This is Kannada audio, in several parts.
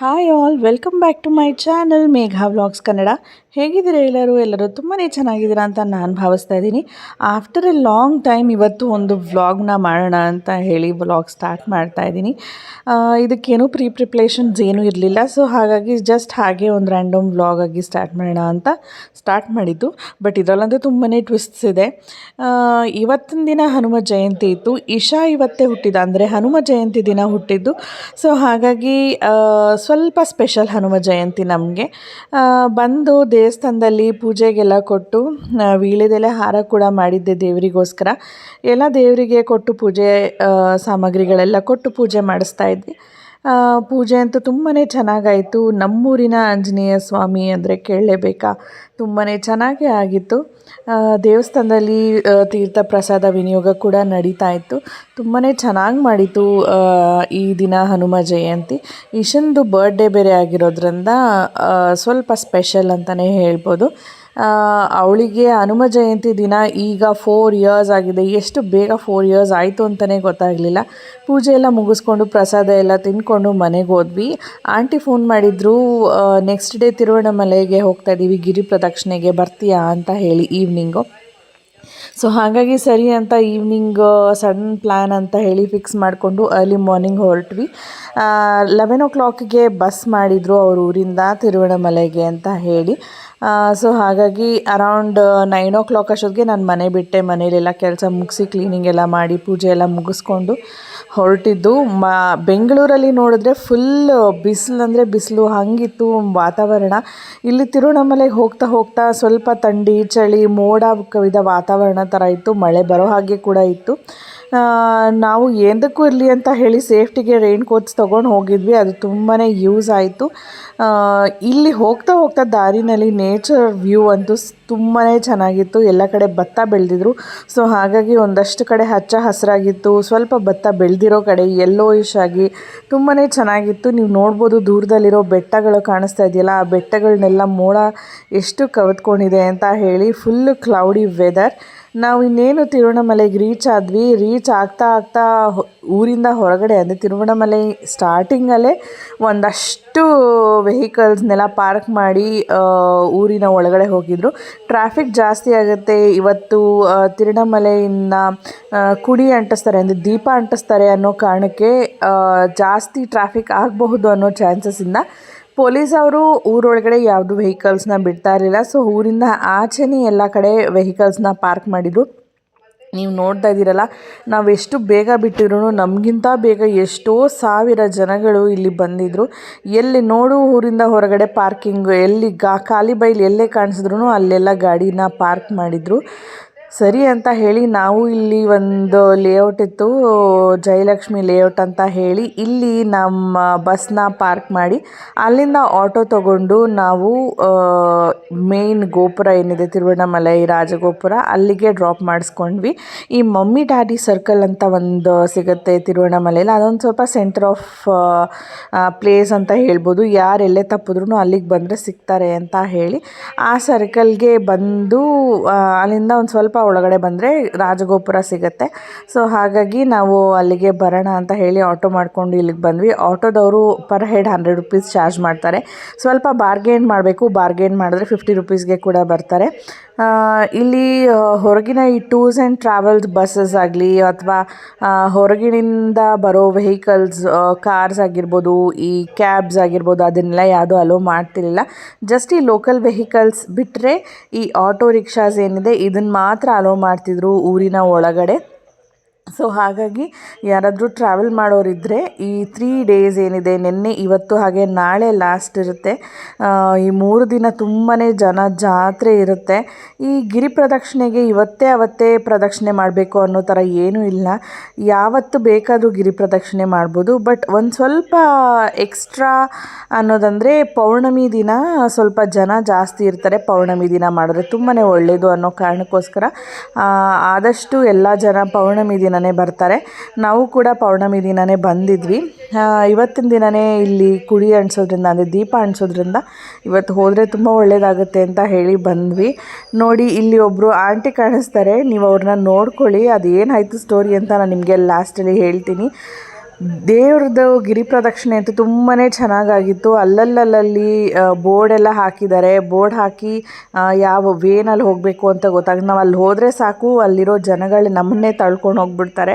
Hi all welcome back to my channel Megha vlogs Kannada ಹೇಗಿದ್ದೀರಾ ಎಲ್ಲರೂ? ಎಲ್ಲರೂ ತುಂಬಾ ಚೆನ್ನಾಗಿದ್ದೀರಾ ಅಂತ ನಾನು ಭಾವಿಸ್ತಾ ಇದ್ದೀನಿ. ಆಫ್ಟರ್ ಎ ಲಾಂಗ್ ಟೈಮ್ ಇವತ್ತು ಒಂದು ವ್ಲಾಗ್ನ ಮಾಡೋಣ ಅಂತ ಹೇಳಿ ವ್ಲಾಗ್ ಸ್ಟಾರ್ಟ್ ಮಾಡ್ತಾ ಇದ್ದೀನಿ. ಇದಕ್ಕೇನು ಪ್ರೀ ಪ್ರಿಪ್ರೇಷನ್ಸ್ ಏನೂ ಇರಲಿಲ್ಲ. ಸೊ ಹಾಗಾಗಿ ಜಸ್ಟ್ ಹಾಗೆ ಒಂದು ರ್ಯಾಂಡಮ್ ವ್ಲಾಗ್ ಆಗಿ ಸ್ಟಾರ್ಟ್ ಮಾಡೋಣ ಅಂತ ಸ್ಟಾರ್ಟ್ ಮಾಡಿದ್ದು. ಬಟ್ ಇದರಲ್ಲಂತೂ ತುಂಬಾ ಟ್ವಿಸ್ಟ್ಸ್ ಇದೆ. ಇವತ್ತಿನ ದಿನ ಹನುಮ ಜಯಂತಿ ಇತ್ತು. ಇಶಾ ಇವತ್ತೇ ಹುಟ್ಟಿದ, ಅಂದರೆ ಹನುಮ ಜಯಂತಿ ದಿನ ಹುಟ್ಟಿದ್ದು. ಸೊ ಹಾಗಾಗಿ ಸ್ವಲ್ಪ ಸ್ಪೆಷಲ್ ಹನುಮ ಜಯಂತಿ ನಮಗೆ. ಬಂದು ದೇವಸ್ಥಾನದಲ್ಲಿ ಪೂಜೆಗೆಲ್ಲ ಕೊಟ್ಟು ವೀಳ್ಯದೆಲೆ ಹಾರ ಕೂಡ ಮಾಡಿದ್ದೆ ದೇವರಿಗೋಸ್ಕರ. ಎಲ್ಲ ದೇವರಿಗೆ ಕೊಟ್ಟು ಪೂಜೆ ಸಾಮಗ್ರಿಗಳೆಲ್ಲ ಕೊಟ್ಟು ಪೂಜೆ ಮಾಡಿಸ್ತಾ ಇದ್ವಿ. ಪೂಜೆ ಅಂತೂ ತುಂಬಾ ಚೆನ್ನಾಗಾಯಿತು. ನಮ್ಮೂರಿನ ಆಂಜನೇಯ ಸ್ವಾಮಿ ಅಂದರೆ ಕೇಳಲೇಬೇಕಾ? ತುಂಬಾ ಚೆನ್ನಾಗೇ ಆಗಿತ್ತು. ದೇವಸ್ಥಾನದಲ್ಲಿ ತೀರ್ಥ ಪ್ರಸಾದ ವಿನಿಯೋಗ ಕೂಡ ನಡೀತಾ ಇತ್ತು. ತುಂಬಾ ಚೆನ್ನಾಗಿ ಮಾಡಿತು ಈ ದಿನ ಹನುಮ ಜಯಂತಿ. ಇಶಂದು ಬರ್ಡೇ ಬೇರೆ ಆಗಿರೋದ್ರಿಂದ ಸ್ವಲ್ಪ ಸ್ಪೆಷಲ್ ಅಂತಲೇ ಹೇಳ್ಬೋದು. ಅವಳಿಗೆ ಹನುಮ ಜಯಂತಿ ದಿನ ಈಗ ಫೋರ್ ಇಯರ್ಸ್ ಆಗಿದೆ. ಎಷ್ಟು ಬೇಗ ಫೋರ್ ಇಯರ್ಸ್ ಆಯಿತು ಅಂತಲೇ ಗೊತ್ತಾಗಲಿಲ್ಲ. ಪೂಜೆ ಎಲ್ಲ ಮುಗಿಸ್ಕೊಂಡು ಪ್ರಸಾದ ಎಲ್ಲ ತಿಂದ್ಕೊಂಡು ಮನೆಗೆ ಹೋದ್ವಿ. ಆಂಟಿ ಫೋನ್ ಮಾಡಿದ್ರು ನೆಕ್ಸ್ಟ್ ಡೇ ತಿರುವಣ್ಣಮಲೆಗೆ ಹೋಗ್ತಾ ಇದ್ದೀವಿ ಗಿರಿ ಪ್ರದಕ್ಷಿಣೆಗೆ ಬರ್ತೀಯಾ ಅಂತ ಹೇಳಿ ಈವ್ನಿಂಗು ಸೊ ಹಾಗಾಗಿ ಸರಿ ಅಂತ ಈವ್ನಿಂಗ್ ಸಡನ್ ಪ್ಲ್ಯಾನ್ ಅಂತ ಹೇಳಿ ಫಿಕ್ಸ್ ಮಾಡಿಕೊಂಡು ಅರ್ಲಿ ಮಾರ್ನಿಂಗ್ ಹೊರಟ್ವಿ. ಲೆವೆನ್ ಓ ಕ್ಲಾಕಿಗೆ ಬಸ್ ಮಾಡಿದರು ಅವ್ರ ಊರಿಂದ ತಿರುವಣ್ಣಮಲೆಗೆ ಅಂತ ಹೇಳಿ. ಸೊ ಹಾಗಾಗಿ ಅರೌಂಡ್ ನೈನ್ ಓ ಕ್ಲಾಕ್ ಅಷ್ಟೊತ್ತಿಗೆ ನಾನು ಮನೆ ಬಿಟ್ಟೆ ಮನೇಲೆಲ್ಲ ಕೆಲಸ ಮುಗಿಸಿ ಕ್ಲೀನಿಂಗ್ ಎಲ್ಲ ಮಾಡಿ ಪೂಜೆ ಎಲ್ಲ ಮುಗಿಸ್ಕೊಂಡು ಹೊರಟಿದ್ದು. ಮ, ಬೆಂಗಳೂರಲ್ಲಿ ನೋಡಿದ್ರೆ ಫುಲ್ ಬಿಸಿಲು ಅಂದರೆ ಬಿಸಿಲು, ಹಾಗಿತ್ತು ವಾತಾವರಣ. ಇಲ್ಲಿ ತಿರುವಣ್ಣಾಮಲೆಗೆ ಹೋಗ್ತಾ ಹೋಗ್ತಾ ಸ್ವಲ್ಪ ಥಂಡಿ, ಚಳಿ, ಮೋಡ ಕವಿದ ವಾತಾವರಣ ಥರ ಇತ್ತು, ಮಳೆ ಬರೋ ಹಾಗೆ ಕೂಡ ಇತ್ತು. ನಾವು ಎಂದಕ್ಕೂ ಇರಲಿ ಅಂತ ಹೇಳಿ ಸೇಫ್ಟಿಗೆ ರೈನ್ ಕೋಟ್ಸ್ ತೊಗೊಂಡು ಹೋಗಿದ್ವಿ. ಅದು ತುಂಬಾ ಯೂಸ್ ಆಯಿತು. ಇಲ್ಲಿ ಹೋಗ್ತಾ ಹೋಗ್ತಾ ದಾರಿನಲ್ಲಿ ನೇಚರ್ ವ್ಯೂ ಅಂತೂ ತುಂಬಾ ಚೆನ್ನಾಗಿತ್ತು. ಎಲ್ಲ ಕಡೆ ಭತ್ತ ಬೆಳೆದಿದ್ರು. ಸೊ ಹಾಗಾಗಿ ಒಂದಷ್ಟು ಕಡೆ ಹಚ್ಚ ಹಸಿರಾಗಿತ್ತು. ಸ್ವಲ್ಪ ಭತ್ತ ಬೆಳೆದಿರೋ ಕಡೆ ಯೆಲ್ಲೋಯಿಶ್ ಆಗಿ ತುಂಬಾ ಚೆನ್ನಾಗಿತ್ತು. ನೀವು ನೋಡ್ಬೋದು ದೂರದಲ್ಲಿರೋ ಬೆಟ್ಟಗಳು ಕಾಣಿಸ್ತಾ ಇದೆಯಲ್ಲ, ಆ ಬೆಟ್ಟಗಳನ್ನೆಲ್ಲ ಮೋಡ ಎಷ್ಟು ಕವಿದ್ಕೊಂಡಿದೆ ಅಂತ ಹೇಳಿ ಫುಲ್ ಕ್ಲೌಡಿ ವೆದರ್ ನಾವು ಇನ್ನೇನು ತಿರುವಣಮಲೆಗೆ ರೀಚ್ ಆದ್ವಿ. ರೀಚ್ ಆಗ್ತಾ ಆಗ್ತಾ ಊರಿಂದ ಹೊರಗಡೆ ಅಂದರೆ ತಿರುವಣಮಲೆ ಸ್ಟಾರ್ಟಿಂಗಲ್ಲೇ ಒಂದಷ್ಟು ವೆಹಿಕಲ್ಸ್ನೆಲ್ಲ ಪಾರ್ಕ್ ಮಾಡಿ ಊರಿನ ಒಳಗಡೆ ಹೋಗಿದ್ರು. ಟ್ರಾಫಿಕ್ ಜಾಸ್ತಿ ಆಗುತ್ತೆ. ಇವತ್ತು ತಿರುವಣಮಲೆಯಿಂದ ಕುಡಿ ಅಂಟಿಸ್ತಾರೆ ಅಂದರೆ ದೀಪ ಅಂಟಿಸ್ತಾರೆ ಅನ್ನೋ ಕಾರಣಕ್ಕೆ ಜಾಸ್ತಿ ಟ್ರಾಫಿಕ್ ಆಗಬಹುದು ಅನ್ನೋ ಚಾನ್ಸಸ್ಸಿಂದ ಪೊಲೀಸ್ ಅವರು ಊರೊಳಗಡೆ ಯಾವುದು ವೆಹಿಕಲ್ಸ್ನ ಬಿಡ್ತಾ ಇರಲಿಲ್ಲ. ಸೊ ಊರಿಂದ ಆಚೆನೇ ಎಲ್ಲ ಕಡೆ ವೆಹಿಕಲ್ಸ್ನ ಪಾರ್ಕ್ ಮಾಡಿದರು. ನೀವು ನೋಡ್ತಾ ಇದ್ದೀರಲ್ಲ, ನಾವು ಎಷ್ಟು ಬೇಗ ಬಿಟ್ಟಿದ್ರು ನಮಗಿಂತ ಬೇಗ ಎಷ್ಟೋ ಸಾವಿರ ಜನಗಳು ಇಲ್ಲಿ ಬಂದಿದ್ದರು ಎಲ್ಲಿ ನೋಡು ಊರಿಂದ ಹೊರಗಡೆ ಪಾರ್ಕಿಂಗ್ ಎಲ್ಲಿ ಗಾ ಖಾಲಿ ಬೈಲಿ ಎಲ್ಲೇ ಕಾಣಿಸಿದ್ರು ಅಲ್ಲೆಲ್ಲ ಗಾಡಿನ ಪಾರ್ಕ್ ಮಾಡಿದರು. ಸರಿ ಅಂತ ಹೇಳಿ ನಾವು ಇಲ್ಲಿ ಒಂದು ಲೇಔಟ್ ಇತ್ತು, ಜಯಲಕ್ಷ್ಮಿ ಲೇಔಟ್ ಅಂತ ಹೇಳಿ ಇಲ್ಲಿ ನಮ್ಮ ಬಸ್ನ ಪಾರ್ಕ್ ಮಾಡಿ, ಅಲ್ಲಿಂದ ಆಟೋ ತಗೊಂಡು ನಾವು ಮೇನ್ ಗೋಪುರ ಏನಿದೆ ತಿರುವಣ್ಣಾಮಲೈ ರಾಜಗೋಪುರ, ಅಲ್ಲಿಗೆ ಡ್ರಾಪ್ ಮಾಡಿಸ್ಕೊಂಡ್ವಿ. ಈ ಮಮ್ಮಿ ಡ್ಯಾಡಿ ಸರ್ಕಲ್ ಅಂತ ಒಂದು ಸಿಗುತ್ತೆ ತಿರುವಣ್ಣಾಮಲೆಯಲ್ಲಿ ಅದೊಂದು ಸ್ವಲ್ಪ ಸೆಂಟರ್ ಆಫ್ ಪ್ಲೇಸ್ ಅಂತ ಹೇಳ್ಬೋದು. ಯಾರು ಎಲ್ಲೇ ತಪ್ಪಿದ್ರು ಅಲ್ಲಿಗೆ ಬಂದರೆ ಸಿಗ್ತಾರೆ ಅಂತ ಹೇಳಿ, ಆ ಸರ್ಕಲ್ಗೆ ಬಂದು ಅಲ್ಲಿಂದ ಒಂದು ಸ್ವಲ್ಪ ಒಳಗಡೆ ಬಂದರೆ ರಾಜಗೋಪುರ ಸಿಗುತ್ತೆ. ಸೊ ಹಾಗಾಗಿ ನಾವು ಅಲ್ಲಿಗೆ ಬರೋಣ ಅಂತ ಹೇಳಿ ಆಟೋ ಮಾಡ್ಕೊಂಡು ಇಲ್ಲಿಗೆ ಬಂದ್ವಿ. ಆಟೋದವರು per head hundred rupees charge ಮಾಡ್ತಾರೆ. ಸ್ವಲ್ಪ ಬಾರ್ಗೇನ್ ಮಾಡಬೇಕು. ಬಾರ್ಗೇನ್ ಮಾಡಿದ್ರೆ ಫಿಫ್ಟಿ ರುಪೀಸ್ಗೆ ಕೂಡ ಬರ್ತಾರೆ. ಇಲ್ಲಿ ಹೊರಗಿನ ಈ ಟೂರ್ಸ್ ಆ್ಯಂಡ್ ಟ್ರಾವೆಲ್ಸ್ ಬಸ್ಸಸ್ ಆಗಲಿ ಅಥವಾ ಹೊರಗಿನಿಂದ ಬರೋ ವೆಹಿಕಲ್ಸ್ ಕಾರ್ಸ್ ಆಗಿರ್ಬೋದು, ಈ ಕ್ಯಾಬ್ಸ್ ಆಗಿರ್ಬೋದು, ಅದನ್ನೆಲ್ಲ ಯಾವುದೂ ಅಲೋ ಮಾಡ್ತಿರಲಿಲ್ಲ. ಜಸ್ಟ್ ಈ ಲೋಕಲ್ ವೆಹಿಕಲ್ಸ್ ಬಿಟ್ಟರೆ ಈ ಆಟೋ ರಿಕ್ಷಾಸ್ ಏನಿದೆ ಇದನ್ನು ಮಾತ್ರ ಅಲೋ ಮಾಡ್ತಿದ್ರು ಊರಿನ ಒಳಗಡೆ. ಸೊ ಹಾಗಾಗಿ ಯಾರಾದರೂ ಟ್ರಾವೆಲ್ ಮಾಡೋರಿದ್ದರೆ ಈ ತ್ರೀ ಡೇಸ್ ಏನಿದೆ, ನಿನ್ನೆ, ಇವತ್ತು ಹಾಗೆ ನಾಳೆ ಲಾಸ್ಟ್ ಇರುತ್ತೆ. ಈ ಮೂರು ದಿನ ತುಂಬಾ ಜನ ಜಾತ್ರೆ ಇರುತ್ತೆ. ಈ ಗಿರಿ ಪ್ರದಕ್ಷಿಣೆಗೆ ಇವತ್ತೇ ಅವತ್ತೇ ಪ್ರದಕ್ಷಿಣೆ ಮಾಡಬೇಕು ಅನ್ನೋ ಥರ ಏನೂ ಇಲ್ಲ. ಯಾವತ್ತು ಬೇಕಾದರೂ ಗಿರಿ ಪ್ರದಕ್ಷಿಣೆ ಮಾಡ್ಬೋದು. ಬಟ್ ಒಂದು ಸ್ವಲ್ಪ ಎಕ್ಸ್ಟ್ರಾ ಅನ್ನೋದಂದರೆ ಪೌರ್ಣಮಿ ದಿನ ಸ್ವಲ್ಪ ಜನ ಜಾಸ್ತಿ ಇರ್ತಾರೆ ಪೌರ್ಣಮಿ ದಿನ ಮಾಡಿದ್ರೆ. ತುಂಬಾ ಒಳ್ಳೆಯದು ಅನ್ನೋ ಕಾರಣಕ್ಕೋಸ್ಕರ ಆದಷ್ಟು ಎಲ್ಲ ಜನ ಪೌರ್ಣಮಿ ದಿನನೇ ಬರ್ತಾರೆ. ನಾವು ಕೂಡ ಪೌರ್ಣಮಿ ದಿನವೇ ಬಂದಿದ್ವಿ. ಇವತ್ತಿನ ದಿನವೇ ಇಲ್ಲಿ ಕುಡಿ ಅಂಟಿಸೋದ್ರಿಂದ ಅಂದರೆ ದೀಪ ಅಂಟಿಸೋದ್ರಿಂದ ಇವತ್ತು ಹೋದರೆ ತುಂಬ ಒಳ್ಳೆಯದಾಗುತ್ತೆ ಅಂತ ಹೇಳಿ ಬಂದ್ವಿ. ನೋಡಿ, ಇಲ್ಲಿ ಒಬ್ಬರು ಆಂಟಿ ಕಾಣಿಸ್ತಾರೆ. ನೀವು ಅವ್ರನ್ನ ನೋಡ್ಕೊಳ್ಳಿ. ಅದು ಏನಾಯಿತು ಸ್ಟೋರಿ ಅಂತ ನಾನು ನಿಮಗೆ ಲಾಸ್ಟಲ್ಲಿ ಹೇಳ್ತೀನಿ. ದೇವ್ರದ್ದು ಗಿರಿ ಪ್ರದಕ್ಷಿಣೆ ಅಂತೂ ತುಂಬಾ ಚೆನ್ನಾಗಾಗಿತ್ತು. ಅಲ್ಲಲ್ಲಲ್ಲಿ ಬೋರ್ಡ್ ಎಲ್ಲ ಹಾಕಿದ್ದಾರೆ. ಬೋರ್ಡ್ ಹಾಕಿ ಯಾವ ವೇನಲ್ಲಿ ಹೋಗಬೇಕು ಅಂತ ಗೊತ್ತಾಗ, ನಾವು ಅಲ್ಲಿ ಹೋದರೆ ಸಾಕು, ಅಲ್ಲಿರೋ ಜನಗಳು ನಮ್ಮನ್ನೇ ತಳ್ಕೊಂಡು ಹೋಗ್ಬಿಡ್ತಾರೆ.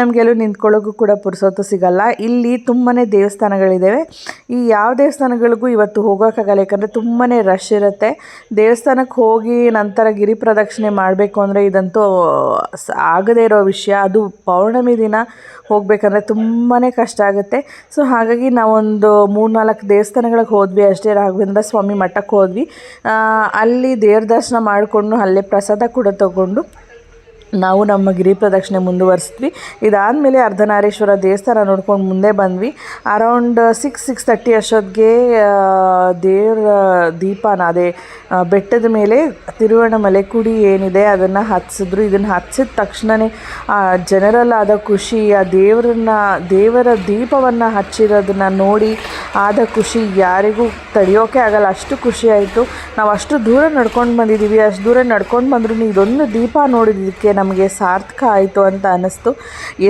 ನಮಗೆಲ್ಲೂ ನಿಂತ್ಕೊಳ್ಳೋಕ್ಕೂ ಕೂಡ ಪುರ್ಸೊತ್ತು ಸಿಗಲ್ಲ. ಇಲ್ಲಿ ತುಂಬಾ ದೇವಸ್ಥಾನಗಳಿದ್ದಾವೆ ಈ ಯಾವ ದೇವಸ್ಥಾನಗಳಿಗೂ ಇವತ್ತು ಹೋಗೋಕ್ಕಾಗಲ್ಲ, ಯಾಕಂದರೆ ತುಂಬಾ ರಶ್ ಇರುತ್ತೆ. ದೇವಸ್ಥಾನಕ್ಕೆ ಹೋಗಿ ನಂತರ ಗಿರಿ ಪ್ರದಕ್ಷಿಣೆ ಮಾಡಬೇಕು ಅಂದರೆ ಇದಂತೂ ಆಗದೇ ಇರೋ ವಿಷಯ. ಅದು ಪೌರ್ಣಮಿ ದಿನ. ಹೋಗಬೇಕಂದ್ರೆ ತುಂಬಾ ಕಷ್ಟ ಆಗುತ್ತೆ. ಸೊ ಹಾಗಾಗಿ ನಾವೊಂದು ಮೂರು ನಾಲ್ಕು ದೇವಸ್ಥಾನಗಳಿಗೆ ಹೋದ್ವಿ ಅಷ್ಟೇ. ರಾಘವೇಂದ್ರ ಸ್ವಾಮಿ ಮಠಕ್ಕೆ ಹೋದ್ವಿ. ಅಲ್ಲಿ ದೇವ್ರ ದರ್ಶನ ಮಾಡಿಕೊಂಡು ಅಲ್ಲೇ ಪ್ರಸಾದ ಕೂಡ ತಗೊಂಡು ನಾವು ನಮ್ಮ ಗಿರಿ ಪ್ರದಕ್ಷಿಣೆ ಮುಂದುವರಿಸಿದ್ವಿ. ಇದಾದಮೇಲೆ ಅರ್ಧನಾರೇಶ್ವರ ದೇವಸ್ಥಾನ ನೋಡ್ಕೊಂಡು ಮುಂದೆ ಬಂದ್ವಿ. ಅರೌಂಡ್ ಸಿಕ್ಸ್ ಸಿಕ್ಸ್ ತರ್ಟಿ ಅಷ್ಟೊತ್ತಿಗೆ ದೇವರ ದೀಪನ, ಅದೇ ಬೆಟ್ಟದ ಮೇಲೆ ತಿರುವಣ್ಣಮಲೆ ಕುಡಿ ಏನಿದೆ ಅದನ್ನು ಹಚ್ಚಿದ್ರು ಇದನ್ನು ಹಚ್ಚಿದ ತಕ್ಷಣವೇ ಜನರಲ್ ಆದ ಖುಷಿ, ಆ ದೇವರನ್ನ, ದೇವರ ದೀಪವನ್ನು ಹಚ್ಚಿರೋದನ್ನ ನೋಡಿ ಆದ ಖುಷಿ. ಯಾರಿಗೂ ತಡೆಯೋಕೆ ಆಗಲ್ಲ. ಅಷ್ಟು ಖುಷಿ ಆಯಿತು. ನಾವು ಅಷ್ಟು ದೂರ ನಡ್ಕೊಂಡು ಬಂದಿದ್ದೀವಿ ಅಷ್ಟು ದೂರ ನಡ್ಕೊಂಡು ಬಂದ್ರೂ. ಇದೊಂದು ದೀಪ ನೋಡಿದ್ದಕ್ಕೆ ನಮಗೆ ಸಾರ್ಥಕ ಆಯಿತು ಅಂತ ಅನ್ನಿಸ್ತು.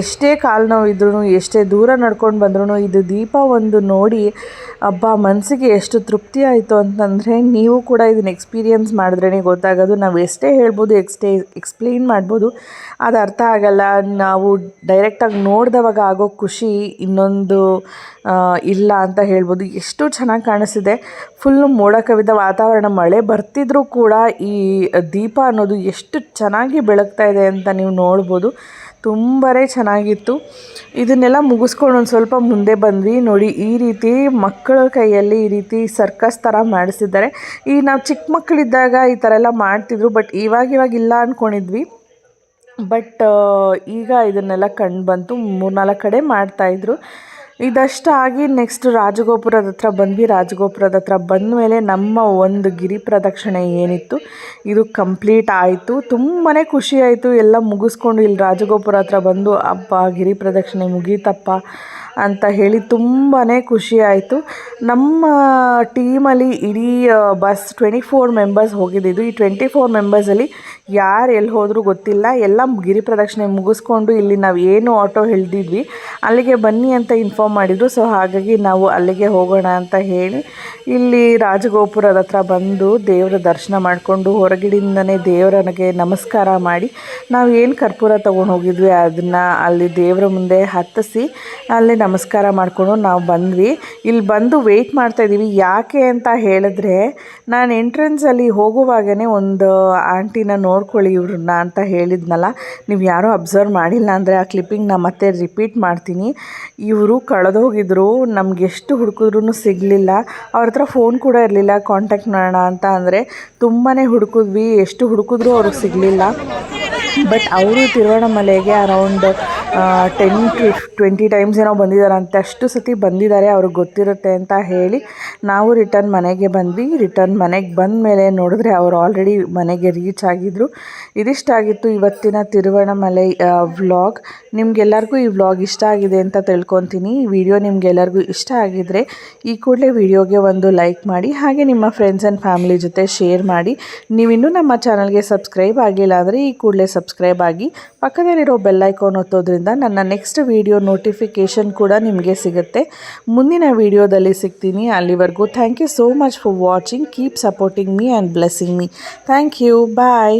ಎಷ್ಟೇ ಕಾಲು ನೋವಿದ್ರೂ ಎಷ್ಟೇ ದೂರ ನಡ್ಕೊಂಡು ಬಂದ್ರೂ ಇದು ದೀಪ ಒಂದು ನೋಡಿ ಹಬ್ಬ ಮನಸ್ಸಿಗೆ ಎಷ್ಟು ತೃಪ್ತಿ ಆಯಿತು ಅಂತಂದರೆ, ನೀವು ಕೂಡ ಇದನ್ನ ಎಕ್ಸ್ಪೀರಿಯನ್ಸ್ ಮಾಡಿದ್ರೇ ಗೊತ್ತಾಗೋದು. ನಾವು ಎಷ್ಟೇ ಹೇಳ್ಬೋದು, ಎಕ್ಸ್ಟೇ ಎಕ್ಸ್ಪ್ಲೈನ್ ಮಾಡ್ಬೋದು. ಅದು ಅರ್ಥ ಆಗಲ್ಲ. ನಾವು ಡೈರೆಕ್ಟಾಗಿ ನೋಡಿದವಾಗ ಆಗೋ ಖುಷಿ ಇನ್ನೊಂದು ಇಲ್ಲ ಅಂತ ಹೇಳ್ಬೋದು. ಎಷ್ಟು ಚೆನ್ನಾಗಿ ಕಾಣಿಸ್ತಿದೆ. ಫುಲ್ಲು ಮೋಡ ಕವಿದ ವಾತಾವರಣ, ಮಳೆ ಬರ್ತಿದ್ರೂ ಕೂಡ ಈ ದೀಪ ಅನ್ನೋದು ಎಷ್ಟು ಚೆನ್ನಾಗಿ ಬೆಳಗ್ತಾ ಇದೆ. ಅಂತ ನೀವು ನೋಡ್ಬೋದು. ತುಂಬಾ ಚೆನ್ನಾಗಿತ್ತು. ಇದನ್ನೆಲ್ಲ ಮುಗಿಸ್ಕೊಂಡು ಒಂದು ಸ್ವಲ್ಪ ಮುಂದೆ ಬಂದ್ವಿ. ನೋಡಿ, ಈ ರೀತಿ ಮಕ್ಕಳ ಕೈಯಲ್ಲಿ ಈ ರೀತಿ ಸರ್ಕಸ್ ಥರ ಮಾಡಿಸಿದ್ದಾರೆ. ಈ ನಾವು ಚಿಕ್ಕ ಮಕ್ಕಳಿದ್ದಾಗ ಈ ಥರ ಎಲ್ಲ ಮಾಡ್ತಿದ್ರು ಬಟ್ ಇವಾಗ ಇವಾಗ ಇಲ್ಲ ಅಂದ್ಕೊಂಡಿದ್ವಿ ಬಟ್ ಈಗ ಇದನ್ನೆಲ್ಲ ಕಂಡು ಬಂತು. ಮೂರ್ನಾಲ್ಕು ಕಡೆ ಮಾಡ್ತಾಯಿದ್ರು ಇದಷ್ಟಾಗಿ ನೆಕ್ಸ್ಟ್ ರಾಜಗೋಪುರದ ಹತ್ರ ಬಂದ್ವಿ. ರಾಜಗೋಪುರದ ಹತ್ರ ಬಂದ ಮೇಲೆ ನಮ್ಮ ಒಂದು ಗಿರಿ ಪ್ರದಕ್ಷಿಣೆ ಏನಿತ್ತು, ಇದು ಕಂಪ್ಲೀಟ್ ಆಯಿತು. ತುಂಬಾ ಖುಷಿ ಆಯಿತು. ಎಲ್ಲ ಮುಗಿಸ್ಕೊಂಡು ಇಲ್ಲಿ ರಾಜಗೋಪುರ ಹತ್ರ ಬಂದು ಅಪ್ಪ ಗಿರಿ ಪ್ರದಕ್ಷಿಣೆ ಮುಗೀತಪ್ಪ. ಅಂತ ಹೇಳಿ ತುಂಬಾ ಖುಷಿ ಆಯಿತು. ನಮ್ಮ ಟೀಮಲ್ಲಿ ಇಡೀ ಬಸ್ ಟ್ವೆಂಟಿ ಫೋರ್ ಮೆಂಬರ್ಸ್ ಹೋಗಿದ್ದಿದ್ದು. ಈ ಟ್ವೆಂಟಿ ಫೋರ್ ಮೆಂಬರ್ಸಲ್ಲಿ ಯಾರು ಎಲ್ಲಿ ಹೋದರೂ ಗೊತ್ತಿಲ್ಲ. ಎಲ್ಲ ಗಿರಿ ಪ್ರದಕ್ಷಿಣೆ ಮುಗಿಸ್ಕೊಂಡು ಇಲ್ಲಿ ನಾವು ಏನು ಆಟೋ ಹಿಡಿದಿದ್ವಿ. ಅಲ್ಲಿಗೆ ಬನ್ನಿ ಅಂತ ಇನ್ಫಾರ್ಮ್ ಮಾಡಿದರು. ಸೊ ಹಾಗಾಗಿ ನಾವು ಅಲ್ಲಿಗೆ ಹೋಗೋಣ ಅಂತ ಹೇಳಿ ಇಲ್ಲಿ ರಾಜಗೋಪುರದ ಹತ್ರ ಬಂದು ದೇವರ ದರ್ಶನ ಮಾಡಿಕೊಂಡು ಹೊರಗಿಡಿಂದನೇ ದೇವರನಿಗೆ ನಮಸ್ಕಾರ ಮಾಡಿ ನಾವು ಏನು ಕರ್ಪೂರ ತೊಗೊಂಡು ಹೋಗಿದ್ವಿ ಅದನ್ನು ಅಲ್ಲಿ ದೇವರ ಮುಂದೆ ಹತ್ತಿಸಿ, ಅಲ್ಲಿ ನಮಸ್ಕಾರ ಮಾಡಿಕೊಂಡು ನಾವು ಬಂದ್ವಿ. ಇಲ್ಲಿ ಬಂದು ವೆಯ್ಟ್ ಮಾಡ್ತಾ ಇದ್ದೀವಿ ಯಾಕೆ ಅಂತ ಹೇಳಿದ್ರೆ, ನಾನು ಎಂಟ್ರೆನ್ಸಲ್ಲಿ ಹೋಗುವಾಗೇ ಒಂದು ಆಂಟಿನ ನೋಡ್ಕೊಳ್ಳಿ ಇವ್ರನ್ನ ಅಂತ ಹೇಳಿದ್ನಲ್ಲ. ನೀವು ಯಾರೂ ಅಬ್ಸರ್ವ್ ಮಾಡಿಲ್ಲ ಅಂದರೆ ಆ ಕ್ಲಿಪ್ಪಿಂಗ್ ನಾನು ಮತ್ತೆ ರಿಪೀಟ್ ಮಾಡ್ತೀನಿ. ಇವರು ಕಳೆದೋಗಿದ್ರು, ನಮ್ಗೆ ಎಷ್ಟು ಹುಡುಕಿದ್ರೂ ಸಿಗಲಿಲ್ಲ. ಅವ್ರ ಹತ್ರ ಫೋನ್ ಕೂಡ ಇರಲಿಲ್ಲ ಕಾಂಟ್ಯಾಕ್ಟ್ ಮಾಡೋಣ ಅಂತ ಅಂದರೆ ತುಂಬಾ ಹುಡುಕಿದ್ವಿ. ಎಷ್ಟು ಹುಡುಕಿದ್ರೂ ಅವ್ರಿಗೆ ಸಿಗಲಿಲ್ಲ. ಬಟ್ ಅವರು ತಿರುವಣ್ಣಮಲೆಗೆ around ten to twenty times ಏನೋ ಬಂದಿದ್ದಾರಂತೆ. ಅಷ್ಟು ಸತಿ ಬಂದಿದ್ದಾರೆ, ಅವ್ರಿಗೆ ಗೊತ್ತಿರುತ್ತೆ ಅಂತ ಹೇಳಿ ನಾವು ರಿಟರ್ನ್ ಮನೆಗೆ ಬಂದ್ವಿ. ರಿಟರ್ನ್ ಮನೆಗೆ ಬಂದ ಮೇಲೆ ನೋಡಿದ್ರೆ ಅವರು ಆಲ್ರೆಡಿ ಮನೆಗೆ ರೀಚ್ ಆಗಿದ್ದರು ಇದಿಷ್ಟಾಗಿತ್ತು ಇವತ್ತಿನ ತಿರುವಣ್ಣಮಲೆ ವ್ಲಾಗ್ ನಿಮ್ಗೆಲ್ಲರಿಗೂ ಈ ವ್ಲಾಗ್ ಇಷ್ಟ ಆಗಿದೆ ಅಂತ ತಿಳ್ಕೊತೀನಿ. ಈ ವಿಡಿಯೋ ನಿಮ್ಗೆಲ್ಲರಿಗೂ ಇಷ್ಟ ಆಗಿದ್ರೆ ಈ ಕೂಡಲೇ ವಿಡಿಯೋಗೆ ಒಂದು ಲೈಕ್ ಮಾಡಿ, ಹಾಗೆ ನಿಮ್ಮ ಫ್ರೆಂಡ್ಸ್ ಆ್ಯಂಡ್ ಫ್ಯಾಮಿಲಿ ಜೊತೆ ಶೇರ್ ಮಾಡಿ. ನೀವಿನ್ನೂ ನಮ್ಮ ಚಾನಲ್ಗೆ ಸಬ್ಸ್ಕ್ರೈಬ್ ಆಗಿಲ್ಲ ಅಂದರೆ ಈ ಕೂಡಲೇ ಸಬ್ಸ್ಕ್ರೈಬ್ ಆಗಿ ಪಕ್ಕದಲ್ಲಿರೋ ಬೆಲ್ ಐಕಾನ್ ಒತ್ತೋದ್ರಿಂದ ನನ್ನ ನೆಕ್ಸ್ಟ್ ವಿಡಿಯೋ ನೋಟಿಫಿಕೇಷನ್ ಕೂಡ ನಿಮಗೆ ಸಿಗುತ್ತೆ. ಮುಂದಿನ ವಿಡಿಯೋದಲ್ಲಿ ಸಿಗ್ತೀನಿ ಅಲ್ಲಿವರೆಗೂ. Thank you so much for watching keep supporting me and blessing me thank you bye